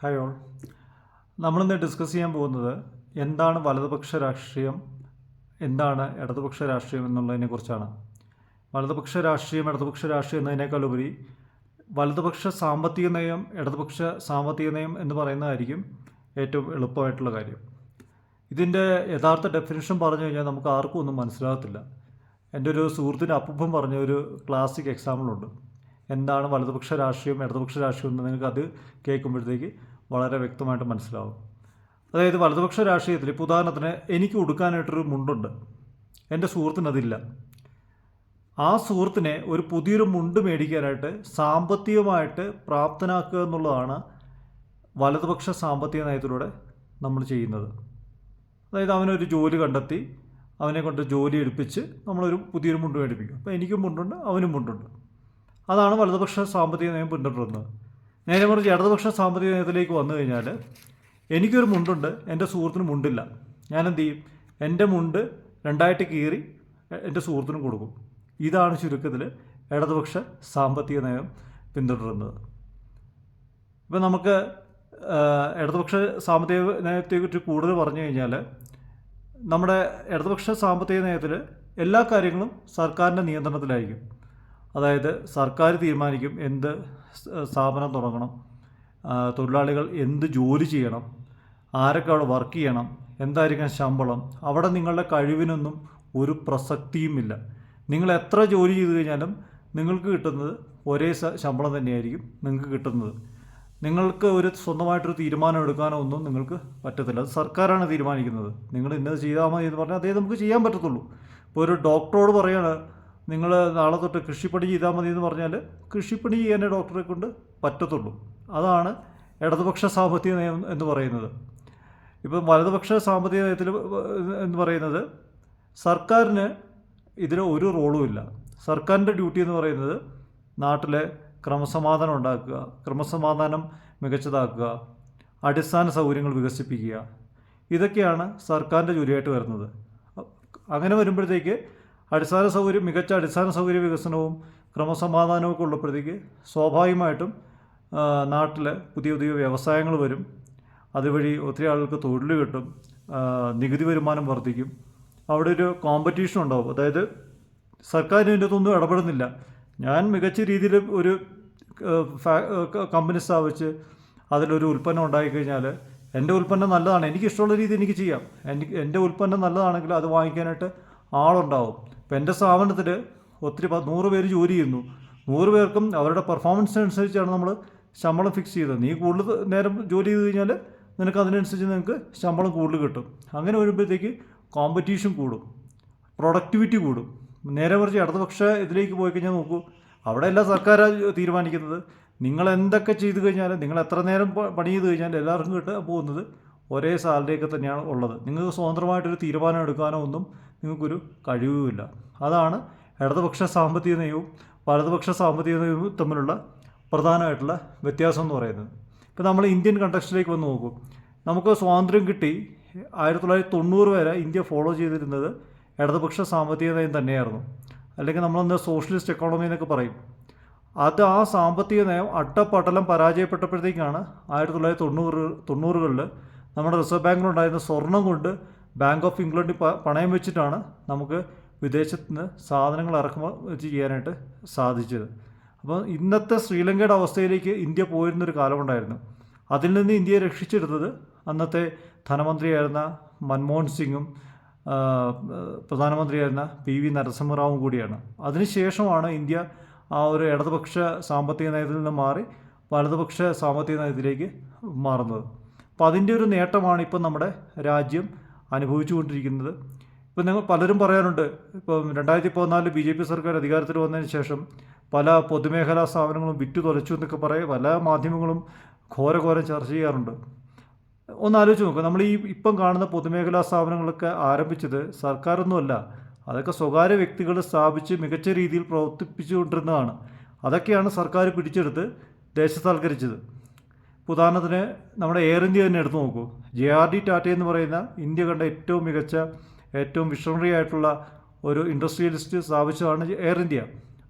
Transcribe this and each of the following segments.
Hi all നമ്മളിന്ന് discuss ചെയ്യാൻ പോകുന്നത് എന്താണ് വലതുപക്ഷ രാഷ്ട്രീയം എന്താണ് ഇടതുപക്ഷ രാഷ്ട്രീയം എന്നുള്ളതിനെ കുറിച്ചാണ്. വലതുപക്ഷ രാഷ്ട്രീയം ഇടതുപക്ഷ രാഷ്ട്രീയം എന്നതിനേക്കാൾ ഉപരി വലതുപക്ഷ സാമ്പത്തിക നയം ഇടതുപക്ഷ സാമ്പത്തിക നയം എന്ന് പറയുന്നതായിരിക്കും ഏറ്റവും എളുപ്പമായിട്ടുള്ള കാര്യം. ഇതിന്റെ യഥാർത്ഥ ഡെഫിനിഷൻ പറഞ്ഞു കഴിഞ്ഞാൽ നമുക്ക് ആർക്കും ഒന്നും മനസ്സിലാകത്തില്ല. എന്റെ ഒരു സുഹൃത്തിന്റെ അപ്പൂപ്പൻ പറഞ്ഞ ഒരു ക്ലാസിക് എക്സാമ്പിളുണ്ട് എന്താണ് വലതുപക്ഷ രാഷ്ട്രീയം ഇടതുപക്ഷ രാഷ്ട്രീയം എന്ന് നിങ്ങൾക്ക് അത് കേൾക്കുമ്പോഴത്തേക്ക് വളരെ വ്യക്തമായിട്ട് മനസ്സിലാവും. അതായത് വലതുപക്ഷ രാഷ്ട്രീയത്തിൽ ഇപ്പോൾ ഉദാഹരണത്തിന് എനിക്ക് ഉടുക്കാനായിട്ടൊരു മുണ്ടുണ്ട്. എന്റെ സുഹൃത്തിനതില്ല ആ സുഹൃത്തിനെ ഒരു പുതിയൊരു മുണ്ട് മേടിക്കാനായിട്ട് സാമ്പത്തികമായിട്ട് പ്രാപ്തനാക്കുക എന്നുള്ളതാണ് വലതുപക്ഷ സാമ്പത്തിക നയത്തിലൂടെ നമ്മൾ ചെയ്യുന്നത്. അതായത് അവനൊരു ജോലി കണ്ടെത്തി അവനെ കൊണ്ട് ജോലി എടുപ്പിച്ച് നമ്മളൊരു പുതിയൊരു മുണ്ട് മേടിപ്പിക്കും. അപ്പോൾ എനിക്കും മുണ്ടുണ്ട് അവനും മുണ്ടുണ്ട്. അതാണ് വലതുപക്ഷ സാമ്പത്തിക നയം പിന്തുടരുന്നത്. നേരെ മറിച്ച് ഇടതുപക്ഷ സാമ്പത്തിക നയത്തിലേക്ക് വന്നു കഴിഞ്ഞാൽ എനിക്കൊരു മുണ്ടുണ്ട് എന്റെ സുഹൃത്തിന് മുണ്ടില്ല. ഞാൻ എന്ത് ചെയ്യും? എന്റെ മുണ്ട് രണ്ടായിട്ട് കീറി എന്റെ സുഹൃത്തിനും കൊടുക്കും. ഇതാണ് ചുരുക്കത്തിൽ ഇടതുപക്ഷ സാമ്പത്തിക നയം പിന്തുടരുന്നത്. ഇപ്പം നമുക്ക് ഇടതുപക്ഷ സാമ്പത്തിക നയത്തെക്കുറിച്ച് കൂടുതൽ പറഞ്ഞു കഴിഞ്ഞാൽ നമ്മുടെ ഇടതുപക്ഷ സാമ്പത്തിക നയത്തിൽ എല്ലാ കാര്യങ്ങളും സർക്കാരിന്റെ നിയന്ത്രണത്തിലായിരിക്കും. അതായത് സർക്കാർ തീരുമാനിക്കും എന്ത് സ്ഥാപനം തുടങ്ങണം തൊഴിലാളികൾ എന്ത് ജോലി ചെയ്യണം ആരൊക്കെ അവിടെ വർക്ക് ചെയ്യണം എന്തായിരിക്കണം ശമ്പളം അവിടെ നിങ്ങളുടെ കഴിവിനൊന്നും ഒരു പ്രസക്തിയുമില്ല നിങ്ങൾ എത്ര ജോലി ചെയ്തു കഴിഞ്ഞാലും നിങ്ങൾക്ക് കിട്ടുന്നത് ഒരേ ശമ്പളം തന്നെയായിരിക്കും നിങ്ങൾക്ക് കിട്ടുന്നത്. നിങ്ങൾക്ക് ഒരു സ്വന്തമായിട്ടൊരു തീരുമാനം എടുക്കാനോ ഒന്നും നിങ്ങൾക്ക് പറ്റത്തില്ല. അത് സർക്കാരാണ് തീരുമാനിക്കുന്നത്. നിങ്ങൾ ഇന്നത് ചെയ്താൽ മതി എന്ന് പറഞ്ഞാൽ അതേ നമുക്ക് ചെയ്യാൻ പറ്റത്തുള്ളൂ. ഇപ്പോൾ ഒരു ഡോക്ടറോട് പറയാണ് നിങ്ങൾ നാളെ തൊട്ട് കൃഷിപ്പണി ചെയ്താൽ മതി എന്ന് പറഞ്ഞാൽ കൃഷിപ്പണി ചെയ്യാനേ ഡോക്ടറെ കൊണ്ട് പറ്റത്തുള്ളൂ. അതാണ് ഇടതുപക്ഷ സാമ്പത്തിക നയം എന്ന് പറയുന്നത്. ഇപ്പം വലതുപക്ഷ സാമ്പത്തിക നയത്തിൽ എന്ന് പറയുന്നത് സർക്കാരിന് ഇതിൽ ഒരു റോളും ഇല്ല. സർക്കാരിന്റെ ഡ്യൂട്ടി എന്ന് പറയുന്നത് നാട്ടിലെ ക്രമസമാധാനം ഉണ്ടാക്കുക ക്രമസമാധാനം മികച്ചതാക്കുക അടിസ്ഥാന സൗകര്യങ്ങൾ വികസിപ്പിക്കുക. ഇതൊക്കെയാണ് സർക്കാരിന്റെ ജോലിയായിട്ട് വരുന്നത്. അങ്ങനെ വരുമ്പോഴത്തേക്ക് അടിസ്ഥാന സൗകര്യം മികച്ച അടിസ്ഥാന സൗകര്യ വികസനവും ക്രമസമാധാനവും ഒക്കെ ഉള്ളപ്പോഴത്തേക്ക് സ്വാഭാവികമായിട്ടും നാട്ടിൽ പുതിയ പുതിയ വ്യവസായങ്ങൾ വരും. അതുവഴി ഒത്തിരി ആളുകൾക്ക് തൊഴിൽ കിട്ടും നികുതി വരുമാനം വർദ്ധിക്കും. അവിടെ ഒരു കോമ്പറ്റീഷൻ ഉണ്ടാവും. അതായത് സർക്കാർ ഇതിനകത്തൊന്നും ഇടപെടുന്നില്ല. ഞാൻ മികച്ച രീതിയിൽ ഒരു കമ്പനി സ്ഥാപിച്ച് അതിലൊരു ഉൽപ്പന്നം ഉണ്ടായിക്കഴിഞ്ഞാൽ എന്റെ ഉൽപ്പന്നം നല്ലതാണ്. എനിക്കിഷ്ടമുള്ള രീതി എനിക്ക് ചെയ്യാം. എനിക്ക് എന്റെ ഉൽപ്പന്നം നല്ലതാണെങ്കിൽ അത് വാങ്ങിക്കാനായിട്ട് ആളുണ്ടാവും. ഇപ്പം എന്റെ സ്ഥാപനത്തിൽ ഒത്തിരി നൂറ് പേര് ജോലി ചെയ്യുന്നു. നൂറ് പേർക്കും അവരുടെ പെർഫോമൻസിനനുസരിച്ചാണ് നമ്മൾ ശമ്പളം ഫിക്സ് ചെയ്തത്. നീ കൂടുതൽ നേരം ജോലി ചെയ്ത് കഴിഞ്ഞാൽ നിനക്ക് അതിനനുസരിച്ച് നിനക്ക് ശമ്പളം കൂടുതൽ കിട്ടും. അങ്ങനെ വരുമ്പോഴത്തേക്ക് കോമ്പറ്റീഷൻ കൂടും. പ്രൊഡക്ടിവിറ്റി കൂടും. നേരെ മറിച്ച് ഇടതുപക്ഷ ഇതിലേക്ക് പോയി കഴിഞ്ഞാൽ നോക്കൂ അവിടെ എല്ലാ സർക്കാർ തീരുമാനിക്കുന്നത്. നിങ്ങൾ എന്തൊക്കെ ചെയ്തു കഴിഞ്ഞാൽ നിങ്ങൾ എത്ര നേരം പണി ചെയ്ത് കഴിഞ്ഞാൽ എല്ലാവർക്കും കിട്ടാൻ പോകുന്നത് ഒരേ സാലറിയൊക്കെ തന്നെയാണ് ഉള്ളത്. നിങ്ങൾക്ക് സ്വതന്ത്രമായിട്ടൊരു തീരുമാനം എടുക്കാനോ ഒന്നും നിങ്ങൾക്കൊരു കഴിവുമില്ല. അതാണ് ഇടതുപക്ഷ സാമ്പത്തിക നയവും വലതുപക്ഷ സാമ്പത്തിക നയവും തമ്മിലുള്ള പ്രധാനമായിട്ടുള്ള വ്യത്യാസം എന്ന് പറയുന്നത്. ഇപ്പോൾ നമ്മൾ ഇന്ത്യൻ കണ്ടക്സ്റ്റിലേക്ക് വന്ന് നോക്കും. നമുക്ക് സ്വാതന്ത്ര്യം കിട്ടി ആയിരത്തി തൊള്ളായിരത്തി തൊണ്ണൂറ് വരെ ഇന്ത്യ ഫോളോ ചെയ്തിരുന്നത് ഇടതുപക്ഷ സാമ്പത്തിക നയം തന്നെയായിരുന്നു. അല്ലെങ്കിൽ നമ്മളന്ന് സോഷ്യലിസ്റ്റ് എക്കോണമി എന്നൊക്കെ പറയും. അത് ആ സാമ്പത്തിക നയം അട്ടപ്പട്ടലം പരാജയപ്പെട്ടപ്പോഴത്തേക്കാണ് ആയിരത്തി തൊള്ളായിരത്തി തൊണ്ണൂറ് തൊണ്ണൂറുകളിൽ നമ്മുടെ റിസർവ് ബാങ്കിലുണ്ടായിരുന്ന സ്വർണം കൊണ്ട് ബാങ്ക് ഓഫ് ഇംഗ്ലണ്ടിൽ പണയം വെച്ചിട്ടാണ് നമുക്ക് വിദേശത്ത് നിന്ന് സാധനങ്ങൾ ഇറക്കുമതി ചെയ്യാനായിട്ട് സാധിച്ചത്. അപ്പോൾ ഇന്നത്തെ ശ്രീലങ്കയുടെ അവസ്ഥയിലേക്ക് ഇന്ത്യ പോയിരുന്നൊരു കാലമുണ്ടായിരുന്നു. അതിൽ നിന്ന് ഇന്ത്യയെ രക്ഷിച്ചെടുത്തത് അന്നത്തെ ധനമന്ത്രിയായിരുന്ന മൻമോഹൻ സിംഗും പ്രധാനമന്ത്രിയായിരുന്ന പി വി നരസിംഹറാവും കൂടിയാണ്. അതിനുശേഷമാണ് ഇന്ത്യ ആ ഒരു ഇടതുപക്ഷ സാമ്പത്തിക നയത്തിൽ നിന്ന് മാറി വലതുപക്ഷ സാമ്പത്തിക നയത്തിലേക്ക് മാറുന്നത്. അപ്പോൾ അതിന്റെ ഒരു നേട്ടമാണ് ഇപ്പം നമ്മുടെ രാജ്യം അനുഭവിച്ചുകൊണ്ടിരിക്കുന്നത്. ഇപ്പം നിങ്ങൾ പലരും പറയാറുണ്ട് ഇപ്പം രണ്ടായിരത്തി പതിനാലിൽ ബി ജെ പി സർക്കാർ അധികാരത്തിൽ വന്നതിന് ശേഷം പല പൊതുമേഖലാ സ്ഥാപനങ്ങളും വിറ്റു തുലച്ചു എന്നൊക്കെ പറയും പല മാധ്യമങ്ങളും ഘോരഘോരം ചർച്ച ചെയ്യാറുണ്ട്. ഒന്ന് ആലോചിച്ച് നോക്കുക നമ്മൾ ഈ ഇപ്പം കാണുന്ന പൊതുമേഖലാ സ്ഥാപനങ്ങളൊക്കെ ആരംഭിച്ചത് സർക്കാരൊന്നുമല്ല അതൊക്കെ സ്വകാര്യ വ്യക്തികൾ സ്ഥാപിച്ച് മികച്ച രീതിയിൽ പ്രവർത്തിപ്പിച്ചുകൊണ്ടിരുന്നതാണ്. അതൊക്കെയാണ് സർക്കാർ പിടിച്ചെടുത്ത് ദേശസാൽക്കരിച്ചത് ഉദാഹരണത്തിന് നമ്മുടെ എയർ ഇന്ത്യ തന്നെ എടുത്തു നോക്കൂ. ജെ ആർ ഡി ടാറ്റ എന്ന് പറയുന്ന ഇന്ത്യ കണ്ട ഏറ്റവും മികച്ച ഏറ്റവും വിഷണറി ആയിട്ടുള്ള ഒരു ഇൻഡസ്ട്രിയലിസ്റ്റ് സ്ഥാപിച്ചതാണ് എയർ ഇന്ത്യ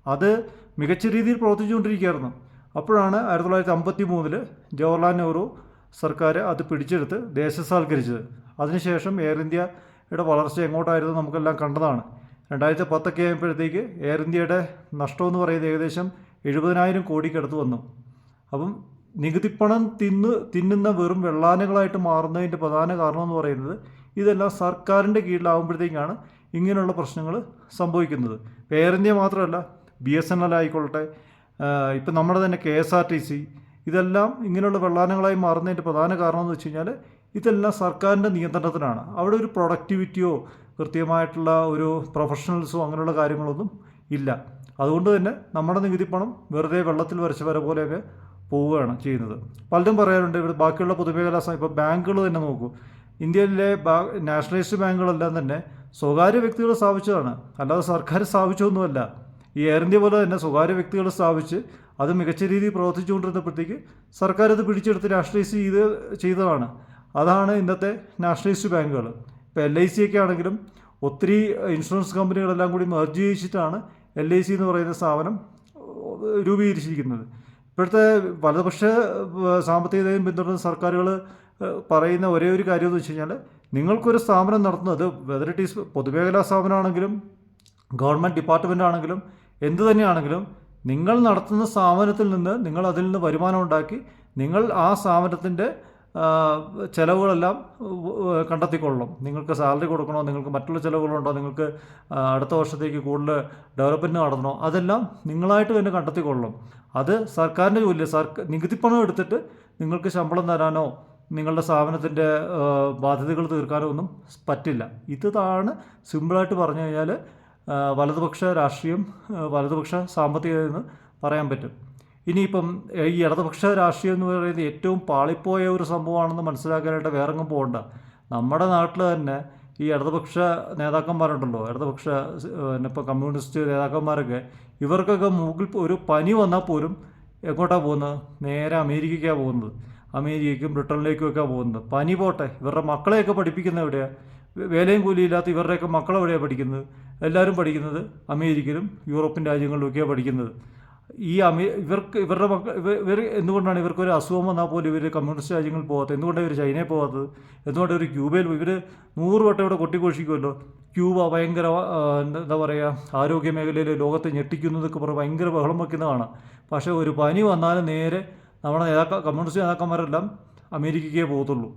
അത് മികച്ച രീതിയിൽ പ്രവർത്തിച്ചുകൊണ്ടിരിക്കുകയായിരുന്നു. അപ്പോഴാണ് ആയിരത്തി തൊള്ളായിരത്തി അമ്പത്തി മൂന്നിൽ ജവഹർലാൽ നെഹ്റു സർക്കാർ അത് പിടിച്ചെടുത്ത് ദേശസാൽക്കരിച്ചത്. അതിനുശേഷം എയർ ഇന്ത്യയുടെ വളർച്ച എങ്ങോട്ടായിരുന്നു നമുക്കെല്ലാം കണ്ടതാണ്. രണ്ടായിരത്തി പത്തൊക്കെ ആയപ്പോഴത്തേക്ക് എയർ ഇന്ത്യയുടെ നഷ്ടമെന്ന് പറയുന്നത് ഏകദേശം എഴുപതിനായിരം കോടിക്കടുത്ത് വന്നു. അപ്പം നികുതിപ്പണം തിന്ന് തിന്നുന്ന വെറും വെള്ളാനകളായിട്ട് മാറുന്നതിന്റെ പ്രധാന കാരണം എന്ന് പറയുന്നത് ഇതെല്ലാം സർക്കാരിന്റെ കീഴിലാവുമ്പോഴത്തേക്കാണ് ഇങ്ങനെയുള്ള പ്രശ്നങ്ങൾ സംഭവിക്കുന്നത്. ഇന്ത്യ മാത്രമല്ല ബി എസ് എൻ എൽ ആയിക്കൊള്ളട്ടെ ഇപ്പം നമ്മുടെ തന്നെ K S R T C ഇതെല്ലാം ഇങ്ങനെയുള്ള വെള്ളാനകളായി മാറുന്നതിന്റെ പ്രധാന കാരണം എന്ന് വെച്ച് കഴിഞ്ഞാൽ ഇതെല്ലാം സർക്കാരിന്റെ നിയന്ത്രണത്തിലാണ്. അവിടെ ഒരു പ്രൊഡക്ടിവിറ്റിയോ കൃത്യമായിട്ടുള്ള ഒരു പ്രൊഫഷണൽസോ അങ്ങനെയുള്ള കാര്യങ്ങളൊന്നും ഇല്ല. അതുകൊണ്ട് തന്നെ നമ്മുടെ നികുതി പണം വെറുതെ വെള്ളത്തിൽ വരച്ച വര പോലെയൊക്കെ പോവുകയാണ് ചെയ്യുന്നത്. പലരും പറയാറുണ്ട് ഇവിടെ ബാക്കിയുള്ള പൊതുമേഖലാ ഇപ്പോൾ ബാങ്കുകൾ തന്നെ നോക്കൂ. ഇന്ത്യയിലെ നാഷണലൈസ്ഡ് ബാങ്കുകളെല്ലാം തന്നെ സ്വകാര്യ വ്യക്തികൾ സ്ഥാപിച്ചതാണ്. അല്ലാതെ സർക്കാർ സ്ഥാപിച്ചൊന്നുമല്ല ഈ എയർ ഇന്ത്യ പോലെ തന്നെ സ്വകാര്യ വ്യക്തികൾ സ്ഥാപിച്ച് അത് മികച്ച രീതിയിൽ പ്രവർത്തിച്ചുകൊണ്ടിരുന്നപ്പോഴത്തേക്ക് സർക്കാർ അത് പിടിച്ചെടുത്ത് നാഷണലൈസ് ചെയ്ത് ചെയ്തതാണ്. അതാണ് ഇന്നത്തെ നാഷണലൈസ്ഡ് ബാങ്കുകൾ. ഇപ്പോൾ എൽ ഐ സി ഒക്കെ ആണെങ്കിലും ഒത്തിരി ഇൻഷുറൻസ് കമ്പനികളെല്ലാം കൂടി മെർജ് ചെയ്യിച്ചിട്ടാണ് എൽ ഐ സി എന്ന് പറയുന്ന സ്ഥാപനം രൂപീകരിച്ചിരിക്കുന്നത്. ഇപ്പോഴത്തെ വലതുപക്ഷ സാമ്പത്തികതയും പിന്തുടരുന്ന സർക്കാരുകൾ പറയുന്ന ഒരേ ഒരു കാര്യം എന്ന് വെച്ച് കഴിഞ്ഞാൽ നിങ്ങൾക്കൊരു സ്ഥാപനം നടത്തുന്നത് വെദർ ഇറ്റ് ഈസ് പൊതുമേഖലാ സ്ഥാപനമാണെങ്കിലും ഗവൺമെന്റ് ഡിപ്പാർട്ട്മെന്റ് ആണെങ്കിലും എന്ത് തന്നെയാണെങ്കിലും നിങ്ങൾ നടത്തുന്ന സ്ഥാപനത്തിൽ നിന്ന് നിങ്ങൾ അതിൽ നിന്ന് വരുമാനം ഉണ്ടാക്കി നിങ്ങൾ ആ സ്ഥാപനത്തിന്റെ ചിലവുകളെല്ലാം കണ്ടെത്തിക്കൊള്ളണം. നിങ്ങൾക്ക് സാലറി കൊടുക്കണോ? നിങ്ങൾക്ക് മറ്റുള്ള ചിലവുകളുണ്ടോ? നിങ്ങൾക്ക് അടുത്ത വർഷത്തേക്ക് കൂടുതൽ ഡെവലപ്മെന്റ് നടത്തണോ? അതെല്ലാം നിങ്ങളായിട്ട് തന്നെ കണ്ടെത്തിക്കൊള്ളണം. അത് സർക്കാരിന്റെ ജോലി സർക്കാർ നികുതിപ്പണം എടുത്തിട്ട് നിങ്ങൾക്ക് ശമ്പളം തരാനോ നിങ്ങളുടെ സ്ഥാപനത്തിന്റെ ബാധ്യതകൾ തീർക്കാനോ ഒന്നും പറ്റില്ല. ഇതാണ് സിമ്പിളായിട്ട് പറഞ്ഞു കഴിഞ്ഞാൽ വലതുപക്ഷ രാഷ്ട്രീയം വലതുപക്ഷ സാമ്പത്തികം എന്ന് പറയാൻ പറ്റും. ഇനിയിപ്പം ഈ ഇടതുപക്ഷ രാഷ്ട്രീയം എന്ന് പറയുന്നത് ഏറ്റവും പാളിപ്പോയ ഒരു സംഭവമാണെന്ന് മനസ്സിലാക്കാനായിട്ട് വേറെങ്ങും പോകണ്ട. നമ്മുടെ നാട്ടിൽ തന്നെ ഈ ഇടതുപക്ഷ നേതാക്കന്മാരുണ്ടല്ലോ ഇടതുപക്ഷ പിന്നെ ഇപ്പോൾ കമ്മ്യൂണിസ്റ്റ് നേതാക്കന്മാരൊക്കെ ഇവർക്കൊക്കെ മൂക്കിൽ ഒരു പനി വന്നാൽ പോലും എങ്ങോട്ടാണ് പോകുന്നത്? നേരെ അമേരിക്കയ്ക്കാണ് പോകുന്നത്. അമേരിക്കയ്ക്കും ബ്രിട്ടനിലേക്കും ഒക്കെ പോകുന്നത്. പനി പോട്ടെ ഇവരുടെ മക്കളെയൊക്കെ പഠിപ്പിക്കുന്നത് എവിടെയാണ് വേലയും കൂലിയില്ലാത്ത ഇവരുടെയൊക്കെ മക്കളെവിടെയാണ് പഠിക്കുന്നത്? എല്ലാവരും പഠിക്കുന്നത് അമേരിക്കയിലും യൂറോപ്യൻ രാജ്യങ്ങളിലൊക്കെയാണ് പഠിക്കുന്നത്. ഈ അമേ ഇവർക്ക് ഇവരുടെ മക്കൾ ഇവർ ഇവർ എന്തുകൊണ്ടാണ് ഇവർക്കൊരു അസുഖം വന്നാൽ പോലും ഇവർ കമ്മ്യൂണിസ്റ്റ് രാജ്യങ്ങളിൽ പോകാത്തത്? എന്തുകൊണ്ടാണ് ഇവർ ചൈനയിൽ പോകാത്തത്? എന്തുകൊണ്ടാണ് ഇവർ ക്യൂബയിൽ ഇവർ നൂറ് വട്ടം ഇവിടെ കൊട്ടിഘോഷിക്കുമല്ലോ. ക്യൂബ ഭയങ്കര എന്താ പറയുക ആരോഗ്യ മേഖലയിൽ ലോകത്തെ ഞെട്ടിക്കുന്നതൊക്കെ പറഞ്ഞ് ഭയങ്കര ബഹളം വയ്ക്കുന്നതാണ്. പക്ഷേ ഒരു പനി വന്നാലും നേരെ നമ്മുടെ നേതാക്ക കമ്മ്യൂണിസ്റ്റ് നേതാക്കന്മാരെല്ലാം അമേരിക്കയ്ക്കേ പോകത്തുള്ളൂ.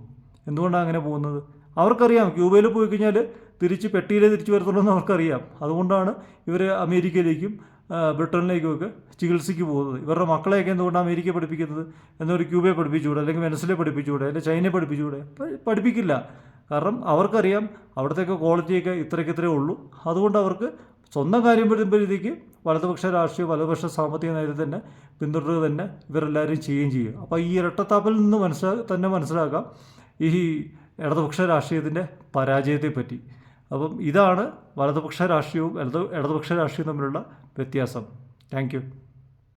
എന്തുകൊണ്ടാണ് അങ്ങനെ പോകുന്നത്? അവർക്കറിയാം. ക്യൂബയിൽ പോയി കഴിഞ്ഞാൽ തിരിച്ച് പെട്ടിയിലേ തിരിച്ചു വരത്തുള്ളൂ എന്ന് അവർക്കറിയാം. അതുകൊണ്ടാണ് ഇവർ അമേരിക്കയിലേക്കും ബ്രിട്ടനിലേക്കുമൊക്കെ ചികിത്സയ്ക്ക് പോകുന്നത്. ഇവരുടെ മക്കളെയൊക്കെ എന്തുകൊണ്ടാണ് അമേരിക്ക പഠിപ്പിക്കുന്നത്? എന്നൊരു ക്യൂബയെ പഠിപ്പിച്ചുകൂടെ? അല്ലെങ്കിൽ വെനസിലെ പഠിപ്പിച്ചുകൂടെ? അല്ലെങ്കിൽ ചൈനയെ പഠിപ്പിച്ചുകൂടെ? പഠിപ്പിക്കില്ല. കാരണം അവർക്കറിയാം അവിടത്തേക്ക് ക്വാളിറ്റിയൊക്കെ ഇത്രയ്ക്ക് ഇത്രയേ ഉള്ളൂ. അതുകൊണ്ട് അവർക്ക് സ്വന്തം കാര്യം വരുമ്പോഴത്തേക്ക് വലതുപക്ഷ രാഷ്ട്രീയ വലതുപക്ഷ സാമ്പത്തിക നയത്തിൽ തന്നെ പിന്തുടരുക തന്നെ ഇവരെല്ലാവരും ചെയ്യുകയും ചെയ്യും അപ്പോൾ ഈ ഇരട്ടത്താപ്പിൽ നിന്ന് മനസ്സിലാ തന്നെ മനസ്സിലാക്കാം ഈ ഇടതുപക്ഷ രാഷ്ട്രീയത്തിന്റെ പരാജയത്തെ പറ്റി അപ്പം ഇതാണ് വലതുപക്ഷ രാഷ്ട്രീയവും ഇടതു ഇടതുപക്ഷ രാഷ്ട്രീയവും തമ്മിലുള്ള വ്യത്യാസം താങ്ക് യു